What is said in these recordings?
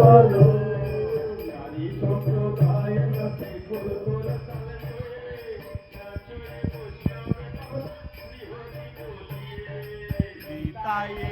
বলো নারী সম্প্রদায় নাচে কলকলা তালে নাচুরে বসে তাই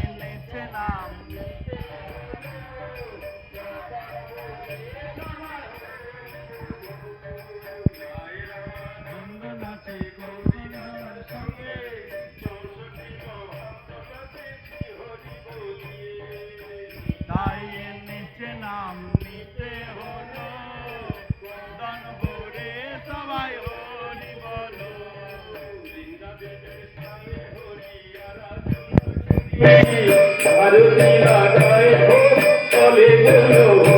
চলে গেল।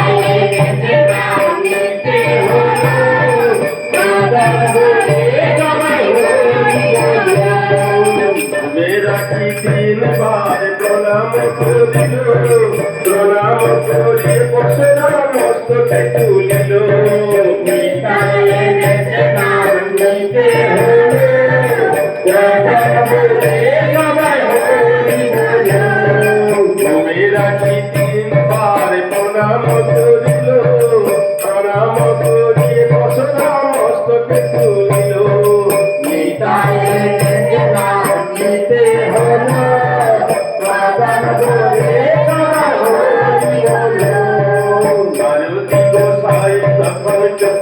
প্রণাম করে বসলাম মস্ত তুলিল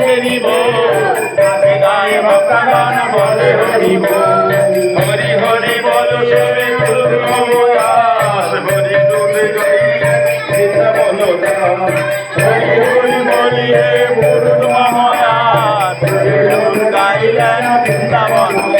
রাধে দিব রাধে গায়ে ভক্তগণ বলে হরিব হরি হরি বল সবে দাস হরি ডুবে গইলে কৃষ্ণ বল বৃন্দাবন।